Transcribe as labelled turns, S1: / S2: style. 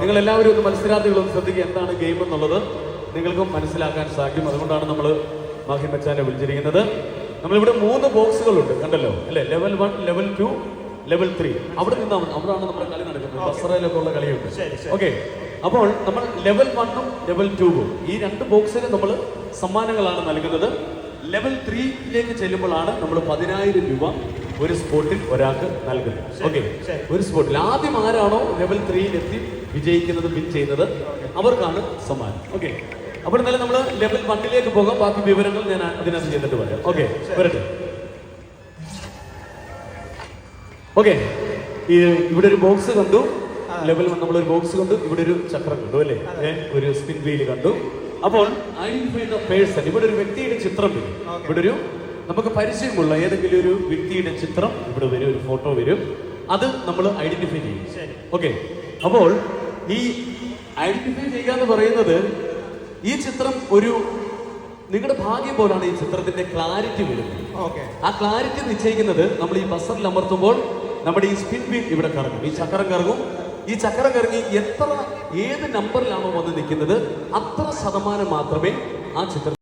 S1: നിങ്ങൾ എല്ലാവരും ഒന്ന് മത്സരാർത്ഥികളും ശ്രദ്ധിക്കുക എന്താണ് ഗെയിം എന്നുള്ളത് നിങ്ങൾക്കും മനസ്സിലാക്കാൻ സാധിക്കും. അതുകൊണ്ടാണ് നമ്മൾ മാഹി മച്ചാനെ വിളിച്ചിരിക്കുന്നത്. നമ്മളിവിടെ മൂന്ന് ബോക്സുകളുണ്ട് കണ്ടല്ലോ? അല്ലേ? Level one level two level three അവിടെ നിന്നാണ് അവിടെയാണ് നമ്മുടെ കളി നടക്കുന്നത്. ബസറയിലൊക്കെ ഉള്ള കളിയുണ്ട്. ഓക്കെ അപ്പോൾ നമ്മൾ ലെവൽ വണ്ണും ലെവൽ ടൂവും ഈ രണ്ട് ബോക്സിന് നമ്മൾ സമ്മാനങ്ങളാണ് നൽകുന്നത്. ലെവൽ ത്രീയിലേക്ക് ചെല്ലുമ്പോഴാണ് നമ്മൾ പതിനായിരം രൂപ ഒരു സ്പോട്ടിൽ ഒരാൾക്ക്
S2: നൽകുന്നു
S1: ഓക്കെ. ഒരു സ്പോട്ടിൽ ആദ്യം ആരാണോ ലെവൽ ത്രീയിൽ എത്തി വിജയിക്കുന്നത് വിൻ ചെയ്യുന്നത് അവർക്കാണ് സമ്മാനം. ഓക്കെ. അപ്പോൾ എന്നാലും നമ്മൾ ലെവൽ വണ്ണിലേക്ക് പോകാം. ബാക്കി വിവരങ്ങൾ ഞാൻ അതിനകത്ത് ചെയ്തിട്ട് പറയാം ഓക്കെ വരട്ടെ. ഓക്കെ. ഇവിടെ ഒരു ബോക്സ് കണ്ടു. ലെവൽ വൺ നമ്മൾ ഒരു ബോക്സ് കണ്ടു. ഇവിടെ ഒരു ചക്രം കണ്ടു അല്ലേ? ഒരു സ്പിൻ വീൽ കണ്ടു. അപ്പോൾ ഐഡന്റിഫൈ ദ പേഴ്സൺ ഇവിടെ ഒരു വ്യക്തിയുടെ ചിത്രം വരും. ഇവിടെ ഒരു നമുക്ക് പരിചയമുള്ള ഏതെങ്കിലും ഒരു വ്യക്തിയുടെ ചിത്രം ഇവിടെ വരും ഒരു ഫോട്ടോ വരും. അത് നമ്മൾ ഐഡന്റിഫൈ ചെയ്യും. ഓക്കെ അപ്പോൾ ഈ ഐഡന്റിഫൈ ചെയ്യുക എന്ന് പറയുന്നത് ഈ ചിത്രം ഒരു നിങ്ങളുടെ ഭാഗ്യം പോലാണ് ഈ ചിത്രത്തിന്റെ ക്ലാരിറ്റി വരുന്നത്.
S2: ഓക്കെ
S1: ആ ക്ലാരിറ്റി നിശ്ചയിക്കുന്നത് നമ്മൾ ഈ ബസറിൽ അമർത്തുമ്പോൾ നമ്മുടെ ഈ സ്പിൻ വീൽ ഇവിടെ കറങ്ങും. ഈ ചക്രം കറങ്ങും. ഈ ചക്രം കറങ്ങി എത്ര ഏത് നമ്പറിലാണോ വന്ന് നിൽക്കുന്നത് അത്ര ശതമാനം മാത്രമേ ആ ചിത്രം